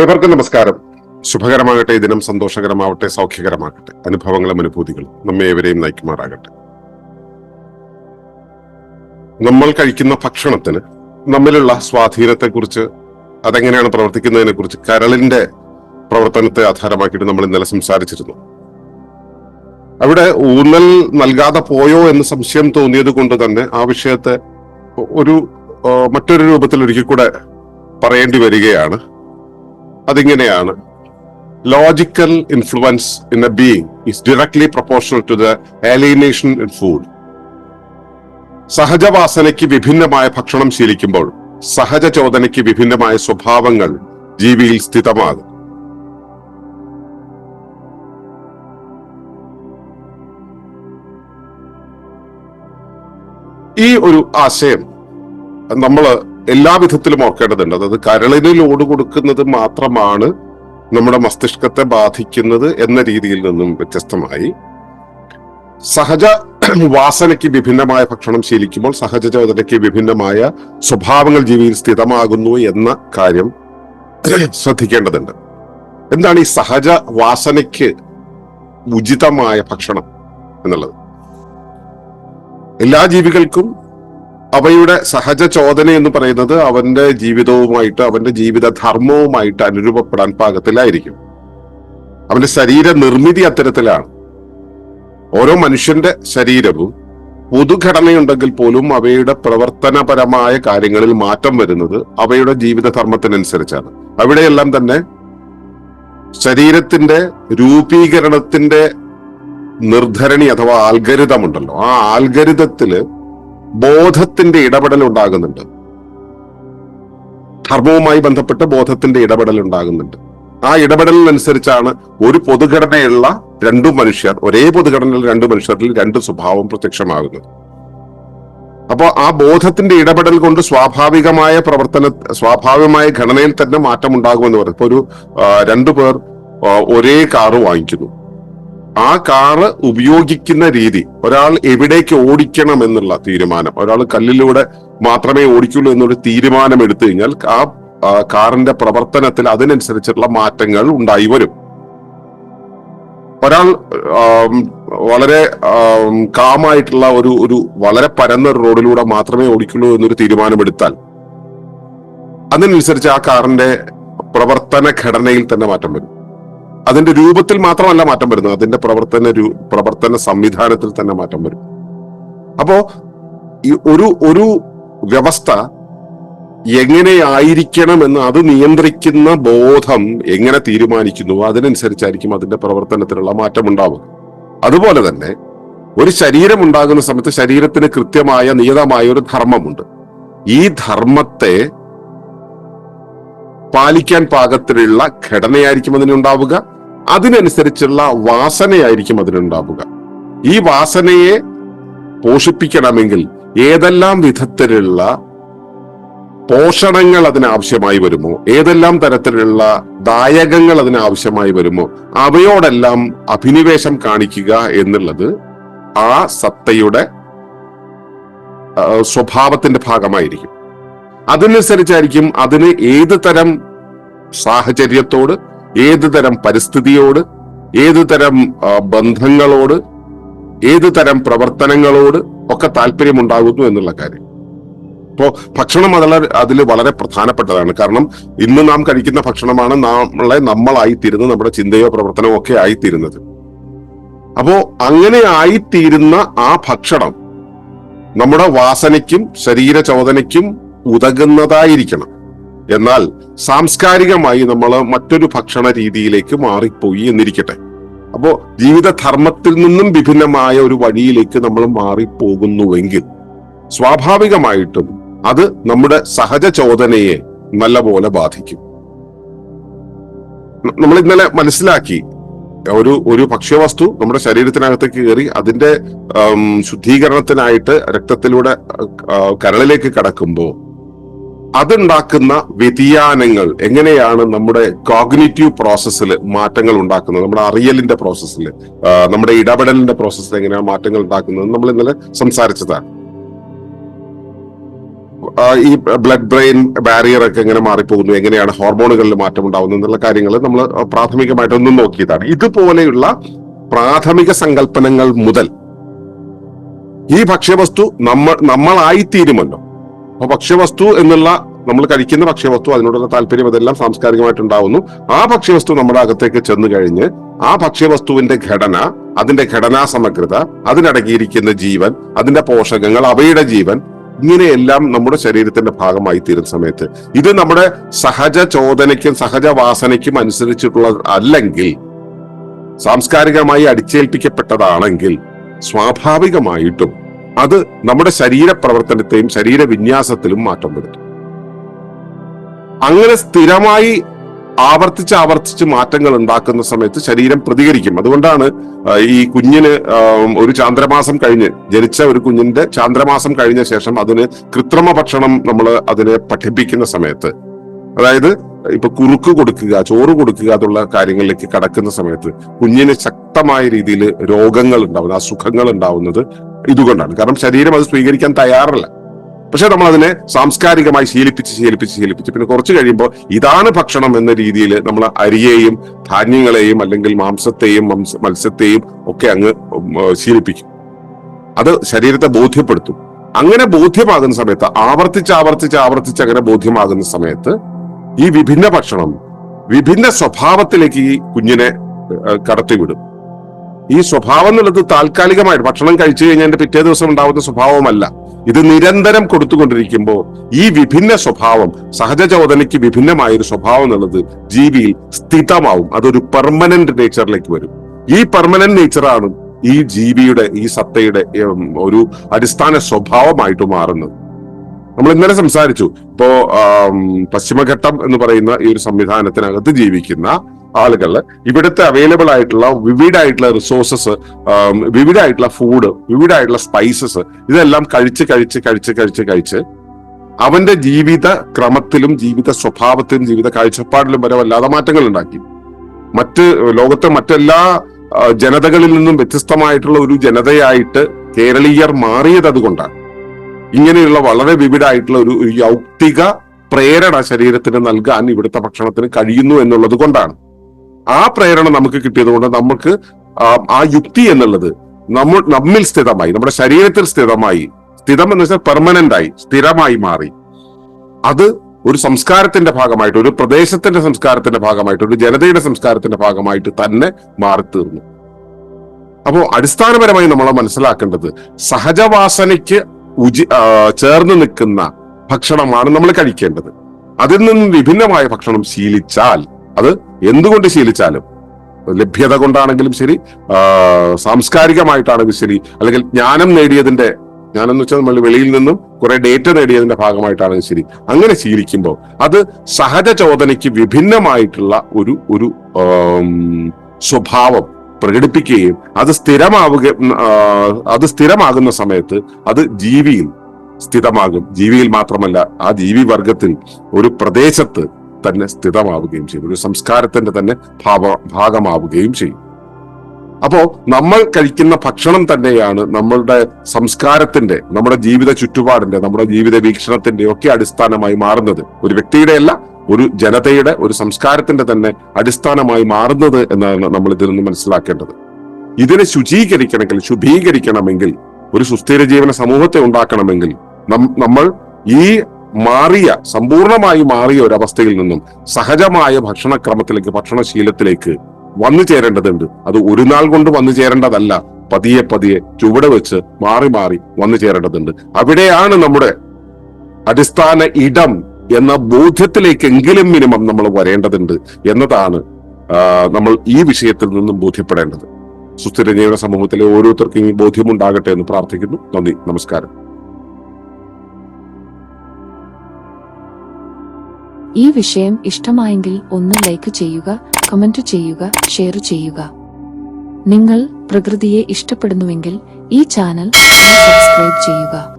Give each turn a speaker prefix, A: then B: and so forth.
A: ഏവർക്കും നമസ്കാരം. ശുഭകരമാകട്ടെ ദിനം സന്തോഷകരമാവട്ടെ സൗഖ്യകരമാകട്ടെ അനുഭവങ്ങളും അനുഭൂതികളും നമ്മെ ഏവരെയും നയിക്കുമാറാകട്ടെ. നമ്മൾ കഴിക്കുന്ന ഭക്ഷണത്തിന് നമ്മിലുള്ള സ്വാധീനത്തെക്കുറിച്ച് അതെങ്ങനെയാണ് പ്രവർത്തിക്കുന്നതിനെ കുറിച്ച് കരളിന്റെ പ്രവർത്തനത്തെ ആധാരമാക്കിയിട്ട് നമ്മൾ ഇന്നലെ സംസാരിച്ചിരുന്നു. അവിടെ ഊന്നൽ നൽകാതെ പോയോ എന്ന് സംശയം തോന്നിയത് കൊണ്ട് തന്നെ ആ വിഷയത്തെ ഒരു മറ്റൊരു രൂപത്തിൽ ഒരിക്കൽ കൂടെ പറയേണ്ടി വരികയാണ്. അതിങ്ങനെയാണ്. Logical influence in a being is directly proportional to the alienation in food സഹജവാസനയ്ക്ക് വിഭിന്നമായ ഭക്ഷണം ശീലിക്കുമ്പോൾ സഹജ ചോദനയ്ക്ക് വിഭിന്നമായ സ്വഭാവങ്ങൾ ജീവിയിൽ സ്ഥിതമാകും. ഈ ഒരു ആശയം നമ്മൾ എല്ലാ വിധത്തിലും ഓർക്കേണ്ടതുണ്ട്. അതായത് കരളിന് ലോഡ് കൊടുക്കുന്നത് മാത്രമാണ് നമ്മുടെ മസ്തിഷ്കത്തെ ബാധിക്കുന്നത് എന്ന രീതിയിൽ നിന്നും വ്യത്യസ്തമായി. സഹജ വാസനയ്ക്ക് വിഭിന്നമായ ഭക്ഷണം ശീലിക്കുമ്പോൾ സഹജ ചോദനയ്ക്ക് വിഭിന്നമായ സ്വഭാവങ്ങൾ ജീവിയിൽ സ്ഥിതമാകുന്നു എന്ന കാര്യം ശ്രദ്ധിക്കേണ്ടതുണ്ട്. എന്താണ് ഈ സഹജ വാസനയ്ക്ക് ഉചിതമായ ഭക്ഷണം എന്നുള്ളത്? എല്ലാ ജീവികൾക്കും അവയുടെ സഹജ ചോദന എന്ന് പറയുന്നത് അവന്റെ ജീവിതവുമായിട്ട് അവന്റെ ജീവിത ധർമ്മവുമായിട്ട് അനുരൂപപ്പെടാൻ പാകത്തിലായിരിക്കും. അവന്റെ ശരീര നിർമ്മിതി അത്തരത്തിലാണ്. ഓരോ മനുഷ്യന്റെ ശരീരവും പൊതുഘടനയുണ്ടെങ്കിൽ പോലും അവയുടെ പ്രവർത്തനപരമായ കാര്യങ്ങളിൽ മാറ്റം വരുന്നത് അവയുടെ ജീവിത ധർമ്മത്തിനനുസരിച്ചാണ് അവിടെയെല്ലാം തന്നെ ശരീരത്തിന്റെ രൂപീകരണത്തിന്റെ നിർധരണി അഥവാ ആൽഗരിതം ഉണ്ടല്ലോ. ആ ആൽഗരിതത്തിൽ ബോധത്തിന്റെ ഇടപെടൽ ഉണ്ടാകുന്നുണ്ട്. ധർമ്മവുമായി ബന്ധപ്പെട്ട് ബോധത്തിന്റെ ഇടപെടൽ ഉണ്ടാകുന്നുണ്ട്. ആ ഇടപെടലിനനുസരിച്ചാണ് ഒരു പൊതുഘടനയുള്ള രണ്ടു മനുഷ്യർ ഒരേ പൊതുഘടനയിൽ രണ്ടു മനുഷ്യരിൽ രണ്ട് സ്വഭാവം പ്രത്യക്ഷമാകുന്നത്. അപ്പോൾ ആ ബോധത്തിന്റെ ഇടപെടൽ കൊണ്ട് സ്വാഭാവികമായ പ്രവർത്തന സ്വാഭാവികമായ ഘടനയിൽ തന്നെ മാറ്റം ഉണ്ടാകുമെന്ന് പറയും ഇപ്പൊ ഒരു രണ്ടു പേർ ഒരേ കാറ് വാങ്ങിക്കുന്നു. ആ കാറ് ഉപയോഗിക്കുന്ന രീതി ഒരാൾ എവിടേക്ക് ഓടിക്കണം എന്നുള്ള തീരുമാനം ഒരാൾ കല്ലിലൂടെ മാത്രമേ ഓടിക്കുള്ളൂ എന്നൊരു തീരുമാനം എടുത്തു കഴിഞ്ഞാൽ ആ കാറിന്റെ പ്രവർത്തനത്തിൽ അതിനനുസരിച്ചുള്ള മാറ്റങ്ങൾ ഉണ്ടായി വരും. ഒരാൾ വളരെ കാമായിട്ടുള്ള ഒരു ഒരു വളരെ പരന്ന ഒരു റോഡിലൂടെ മാത്രമേ ഓടിക്കുള്ളൂ എന്നൊരു തീരുമാനമെടുത്താൽ അതിനനുസരിച്ച് ആ കാറിന്റെ പ്രവർത്തന ഘടനയിൽ തന്നെ മാറ്റം വരും. അതിന്റെ രൂപത്തിൽ മാത്രമല്ല മാറ്റം വരുന്നത്. അതിന്റെ പ്രവർത്തന പ്രവർത്തന സംവിധാനത്തിൽ തന്നെ മാറ്റം വരും. അപ്പോ ഈ ഒരു ഒരു വ്യവസ്ഥ എങ്ങനെയായിരിക്കണം എന്ന് അത് നിയന്ത്രിക്കുന്ന ബോധം എങ്ങനെ തീരുമാനിക്കുന്നു അതിനനുസരിച്ചായിരിക്കും അതിന്റെ പ്രവർത്തനത്തിലുള്ള മാറ്റം ഉണ്ടാവുക. അതുപോലെ തന്നെ ഒരു ശരീരം ഉണ്ടാകുന്ന സമയത്ത് ശരീരത്തിന് കൃത്യമായ നിയതമായ ഒരു ധർമ്മമുണ്ട്. ഈ ധർമ്മത്തെ പാലിക്കാൻ പാകത്തിലുള്ള ഘടനയായിരിക്കും അതിനുണ്ടാവുക. അതിനനുസരിച്ചുള്ള വാസനയായിരിക്കും അതിനുണ്ടാവുക ഈ വാസനയെ പോഷിപ്പിക്കണമെങ്കിൽ ഏതെല്ലാം വിധത്തിലുള്ള പോഷണങ്ങൾ അതിനാവശ്യമായി വരുമോ? ഏതെല്ലാം തരത്തിലുള്ള ദായകങ്ങൾ അതിനാവശ്യമായി വരുമോ? അവയോടെല്ലാം അഭിനിവേശം കാണിക്കുക എന്നുള്ളത് ആ സത്തയുടെ സ്വഭാവത്തിന്റെ ഭാഗമായിരിക്കും. അതിനനുസരിച്ചായിരിക്കും അതിന് ഏത് തരം സാഹചര്യത്തോട് ഏത് തരം പരിസ്ഥിതിയോട് ഏതു തരം ബന്ധങ്ങളോട് ഏതു തരം പ്രവർത്തനങ്ങളോട് ഒക്കെ താല്പര്യമുണ്ടാകുന്നു എന്നുള്ള കാര്യം. ഇപ്പോ ഭക്ഷണം അതിൽ അതിൽ വളരെ പ്രധാനപ്പെട്ടതാണ്. കാരണം ഇന്ന് നാം കഴിക്കുന്ന ഭക്ഷണമാണ് നമ്മളെ നമ്മളായിത്തീരുന്നത് നമ്മുടെ ചിന്തയോ പ്രവർത്തനമോ ഒക്കെ ആയിത്തീരുന്നത്. അപ്പോ അങ്ങനെ ആയിത്തീരുന്ന ആ ഭക്ഷണം നമ്മുടെ വാസനയ്ക്കും ശരീര ചോദനയ്ക്കും ഉതകുന്നതായിരിക്കണം. എന്നാൽ സാംസ്കാരികമായി നമ്മൾ മറ്റൊരു ഭക്ഷണ രീതിയിലേക്ക് മാറിപ്പോയി എന്നിരിക്കട്ടെ. അപ്പോ ജീവിതധർമ്മത്തിൽ നിന്നും വിഭിന്നമായ ഒരു വഴിയിലേക്ക് നമ്മൾ മാറിപ്പോകുന്നുവെങ്കിൽ സ്വാഭാവികമായിട്ടും അത് നമ്മുടെ സഹജ ചോദനയെ നല്ലപോലെ ബാധിക്കും. നമ്മൾ ഇന്നലെ മനസ്സിലാക്കി ഒരു ഒരു ഭക്ഷ്യവസ്തു നമ്മുടെ ശരീരത്തിനകത്തേക്ക് കയറി അതിന്റെ ശുദ്ധീകരണത്തിനായിട്ട് രക്തത്തിലൂടെ കരളിലേക്ക് കടക്കുമ്പോൾ അതുണ്ടാക്കുന്ന വ്യതിയാനങ്ങൾ എങ്ങനെയാണ് നമ്മുടെ കോഗ്നിറ്റീവ് പ്രോസസ്സിൽ മാറ്റങ്ങൾ ഉണ്ടാക്കുന്നത്? നമ്മുടെ അറിയലിന്റെ പ്രോസസ്സിൽ നമ്മുടെ ഇടപെടലിന്റെ പ്രോസസ്സിൽ എങ്ങനെയാണ് മാറ്റങ്ങൾ ഉണ്ടാക്കുന്നത് നമ്മൾ ഇന്നലെ സംസാരിച്ചതാണ്. ഈ ബ്ലഡ് ബ്രെയിൻ ബാരിയർ ഒക്കെ എങ്ങനെ മാറിപ്പോകുന്നു എങ്ങനെയാണ് ഹോർമോണുകളിൽ മാറ്റം ഉണ്ടാകുന്നത് എന്നുള്ള കാര്യങ്ങൾ നമ്മൾ പ്രാഥമികമായിട്ടൊന്നും നോക്കിയതാണ്. ഇതുപോലെയുള്ള പ്രാഥമിക സങ്കല്പനങ്ങൾ മുതൽ ഈ ഭക്ഷ്യവസ്തു നമ്മൾ നമ്മളായിത്തീരുമല്ലോ. അപ്പൊ ഭക്ഷ്യവസ്തു എന്നുള്ള നമ്മൾ കഴിക്കുന്ന ഭക്ഷ്യവസ്തു അതിനോടുള്ള താല്പര്യം അതെല്ലാം സാംസ്കാരികമായിട്ടുണ്ടാവുന്നു. ആ ഭക്ഷ്യവസ്തു നമ്മുടെ അകത്തേക്ക് ചെന്ന് കഴിഞ്ഞ് ആ ഭക്ഷ്യവസ്തുവിന്റെ ഘടന അതിന്റെ ഘടനാ സമഗ്രത അതിനടങ്ങിയിരിക്കുന്ന ജീവൻ അതിന്റെ പോഷകങ്ങൾ അവയുടെ ജീവൻ ഇങ്ങനെയെല്ലാം നമ്മുടെ ശരീരത്തിന്റെ ഭാഗമായി തീരുന്ന സമയത്ത്. ഇത് നമ്മുടെ സഹജ ചോദനയ്ക്കും സഹജ വാസനയ്ക്കും അനുസരിച്ചിട്ടുള്ള അല്ലെങ്കിൽ സാംസ്കാരികമായി അടിച്ചേൽപ്പിക്കപ്പെട്ടതാണെങ്കിൽ സ്വാഭാവികമായിട്ടും അത് നമ്മുടെ ശരീര പ്രവർത്തനത്തെയും ശരീര വിന്യാസത്തിലും മാറ്റം വരുത്തും. അങ്ങനെ സ്ഥിരമായി ആവർത്തിച്ച് ആവർത്തിച്ച് മാറ്റങ്ങൾ ഉണ്ടാക്കുന്ന സമയത്ത് ശരീരം പ്രതികരിക്കും. അതുകൊണ്ടാണ് ഈ കുഞ്ഞിന് ഒരു ചാന്ദ്രമാസം കഴിഞ്ഞ് ജനിച്ച ഒരു കുഞ്ഞിന്റെ ചാന്ദ്രമാസം കഴിഞ്ഞ ശേഷം അതിന് കൃത്രിമ ഭക്ഷണം നമ്മൾ അതിനെ പഠിപ്പിക്കുന്ന സമയത്ത്. അതായത് ഇപ്പൊ കുറുക്ക് കൊടുക്കുക ചോറ് കൊടുക്കുക എന്നുള്ള കാര്യങ്ങളിലേക്ക് കടക്കുന്ന സമയത്ത് കുഞ്ഞിന് ശക്തമായ രീതിയിൽ രോഗങ്ങൾ ഉണ്ടാവുന്നത് അസുഖങ്ങൾ ഉണ്ടാവുന്നത് ഇതുകൊണ്ടാണ്. കാരണം ശരീരം അത് സ്വീകരിക്കാൻ തയ്യാറല്ല. പക്ഷെ നമ്മൾ അതിനെ സാംസ്കാരികമായി ശീലിപ്പിച്ച് ശീലിപ്പിച്ച് ശീലിപ്പിച്ച്. പിന്നെ കുറച്ച് കഴിയുമ്പോൾ ഇതാണ് ഭക്ഷണം എന്ന രീതിയിൽ നമ്മൾ അരിയെയും ധാന്യങ്ങളെയും അല്ലെങ്കിൽ മാംസത്തെയും മത്സ്യത്തെയും ഒക്കെ അങ്ങ് ശീലിപ്പിക്കും. അത് ശരീരത്തെ ബോധ്യപ്പെടുത്തും. അങ്ങനെ ബോധ്യമാകുന്ന സമയത്ത് ആവർത്തിച്ച് ആവർത്തിച്ച് ആവർത്തിച്ച് അങ്ങനെ ബോധ്യമാകുന്ന സമയത്ത് ഈ വിഭിന്ന ഭക്ഷണം വിഭിന്ന സ്വഭാവത്തിലേക്ക് ഈ കുഞ്ഞിനെ കടത്തിവിടും. ഈ സ്വഭാവം എന്നുള്ളത് താൽക്കാലികമായിട്ട് ഭക്ഷണം കഴിച്ചു കഴിഞ്ഞാൽ പിറ്റേ ദിവസം ഉണ്ടാവുന്ന സ്വഭാവമല്ല ഇത് നിരന്തരം കൊടുത്തുകൊണ്ടിരിക്കുമ്പോൾ ഈ വിഭിന്ന സ്വഭാവം സഹജചോദനയ്ക്ക് വിഭിന്നമായ ഒരു സ്വഭാവം എന്നുള്ളത് ജീവിയിൽ സ്ഥിതമാവും. അതൊരു പെർമനന്റ് നേച്ചറിലേക്ക് വരും. ഈ പെർമനന്റ് നേച്ചറാണ് ഈ ജീവിയുടെ ഈ സത്തയുടെ ഒരു അടിസ്ഥാന സ്വഭാവമായിട്ട് മാറുന്നത്. നമ്മൾ ഇന്നലെ സംസാരിച്ചു. ഇപ്പോ പശ്ചിമഘട്ടം എന്ന് പറയുന്ന ഈ ഒരു സംവിധാനത്തിനകത്ത് ജീവിക്കുന്ന ആളുകൾ ഇവിടുത്തെ അവൈലബിൾ ആയിട്ടുള്ള വിവിഡായിട്ടുള്ള റിസോഴ്സസ് വിവിഡായിട്ടുള്ള ഫുഡ് വിവിഡായിട്ടുള്ള സ്പൈസസ് ഇതെല്ലാം കഴിച്ച് കഴിച്ച് കഴിച്ച് കഴിച്ച് കഴിച്ച് അവന്റെ ജീവിത ക്രമത്തിലും ജീവിത സ്വഭാവത്തിലും ജീവിത കാഴ്ചപ്പാടിലും വരെ വല്ലാതെ മാറ്റങ്ങൾ ഉണ്ടാക്കി. മറ്റ് ലോകത്തെ മറ്റെല്ലാ ജനതകളിൽ നിന്നും വ്യത്യസ്തമായിട്ടുള്ള ഒരു ജനതയായിട്ട് കേരളീയർ മാറിയത് അതുകൊണ്ടാണ്. ഇങ്ങനെയുള്ള വളരെ വിവിഡായിട്ടുള്ള ഒരു യൗക്തിക പ്രേരണ ശരീരത്തിന് നൽകാൻ ഇവിടുത്തെ ഭക്ഷണത്തിന് കഴിയുന്നു എന്നുള്ളത് കൊണ്ടാണ്. ആ പ്രേരണ നമുക്ക് കിട്ടിയത് കൊണ്ട് നമുക്ക് ആ യുക്തി എന്നുള്ളത് നമ്മൾ നമ്മിൽ സ്ഥിതമായി നമ്മുടെ ശരീരത്തിൽ സ്ഥിതമായി സ്ഥിതം എന്ന് വെച്ചാൽ പെർമനന്റ് ആയി സ്ഥിരമായി മാറി. അത് ഒരു സംസ്കാരത്തിന്റെ ഭാഗമായിട്ട് ഒരു പ്രദേശത്തിന്റെ സംസ്കാരത്തിന്റെ ഭാഗമായിട്ട് ഒരു ജനതയുടെ സംസ്കാരത്തിന്റെ ഭാഗമായിട്ട് തന്നെ മാറിത്തീർന്നു. അപ്പോ അടിസ്ഥാനപരമായി നമ്മൾ മനസ്സിലാക്കേണ്ടത് സഹജവാസനയ്ക്ക് ഉചി ചേർന്ന് നിൽക്കുന്ന ഭക്ഷണമാണ് നമ്മൾ കഴിക്കേണ്ടത്. അതിൽ നിന്നും വിഭിന്നമായ ഭക്ഷണം ശീലിച്ചാൽ അത് എന്തുകൊണ്ട് ശീലിച്ചാലും? ലഭ്യത കൊണ്ടാണെങ്കിലും ശരി സാംസ്കാരികമായിട്ടാണെങ്കിലും ശരി അല്ലെങ്കിൽ ജ്ഞാനം നേടിയതിന്റെ ജ്ഞാനം എന്ന് വെച്ചാൽ നമ്മൾ വെളിയിൽ നിന്നും കുറെ ഡേറ്റ നേടിയതിന്റെ ഭാഗമായിട്ടാണെങ്കിലും ശരി അങ്ങനെ ശീലിക്കുമ്പോൾ അത് സഹജ ചോദനയ്ക്ക് വിഭിന്നമായിട്ടുള്ള ഒരു ഒരു സ്വഭാവം പ്രകടിപ്പിക്കുകയും അത് സ്ഥിരമാവുക അത് സ്ഥിരമാകുന്ന സമയത്ത് അത് ജീവിയിൽ സ്ഥിതമാകും. ജീവിയിൽ മാത്രമല്ല ആ ജീവി വർഗത്തിൽ ഒരു പ്രദേശത്ത് തന്നെ സ്ഥിതമാവുകയും ചെയ്യും. ഒരു സംസ്കാരത്തിന്റെ തന്നെ ഭാവ ഭാഗമാവുകയും ചെയ്യും. അപ്പോ നമ്മൾ കഴിക്കുന്ന ഭക്ഷണം തന്നെയാണ് നമ്മളുടെ സംസ്കാരത്തിന്റെ നമ്മുടെ ജീവിത ചുറ്റുപാടിന്റെ നമ്മുടെ ജീവിത വീക്ഷണത്തിന്റെ ഒക്കെ അടിസ്ഥാനമായി മാറുന്നത്. ഒരു വ്യക്തിയുടെ അല്ല ഒരു ജനതയുടെ ഒരു സംസ്കാരത്തിന്റെ തന്നെ അടിസ്ഥാനമായി മാറുന്നത് എന്നാണ് നമ്മൾ ഇതിൽ നിന്ന് മനസ്സിലാക്കേണ്ടത്. ഇതിനെ ശുചീകരിക്കണമെങ്കിൽ ശുഭീകരിക്കണമെങ്കിൽ ഒരു സുസ്ഥിര ജീവന സമൂഹത്തെ ഉണ്ടാക്കണമെങ്കിൽ നമ്മൾ ഈ മാറിയ സമ്പൂർണമായി മാറിയ ഒരു അവസ്ഥയിൽ നിന്നും സഹജമായ ഭക്ഷണക്രമത്തിലേക്ക് ഭക്ഷണശീലത്തിലേക്ക് വന്നു ചേരേണ്ടതുണ്ട്. അത് ഒരു നാൾ കൊണ്ട് വന്നു ചേരേണ്ടതല്ല. പതിയെ പതിയെ ചുവടെ വെച്ച് മാറി മാറി വന്നു ചേരേണ്ടതുണ്ട്. അവിടെയാണ് നമ്മുടെ അടിസ്ഥാന ഇടം എന്ന ബോധ്യത്തിലേക്കെങ്കിലും മിനിമം നമ്മൾ വരേണ്ടതുണ്ട് എന്നതാണ് നമ്മൾ ഈ വിഷയത്തിൽ നിന്നും ബോധ്യപ്പെടേണ്ടത്. സുസ്ഥിര ജീവന സമൂഹത്തിലെ ഓരോരുത്തർക്കും ഈ ബോധ്യമുണ്ടാകട്ടെ എന്ന് പ്രാർത്ഥിക്കുന്നു. നന്ദി. നമസ്കാരം.
B: ഈ വിഷയം ഇഷ്ടമായെങ്കിൽ ഒന്ന് ലൈക്ക് ചെയ്യുക കമന്റ് ചെയ്യുക ഷെയർ ചെയ്യുക. നിങ്ങൾ പ്രകൃതിയെ ഇഷ്ടപ്പെടുന്നുവെങ്കിൽ ഈ ചാനൽ സബ്സ്ക്രൈബ് ചെയ്യുക.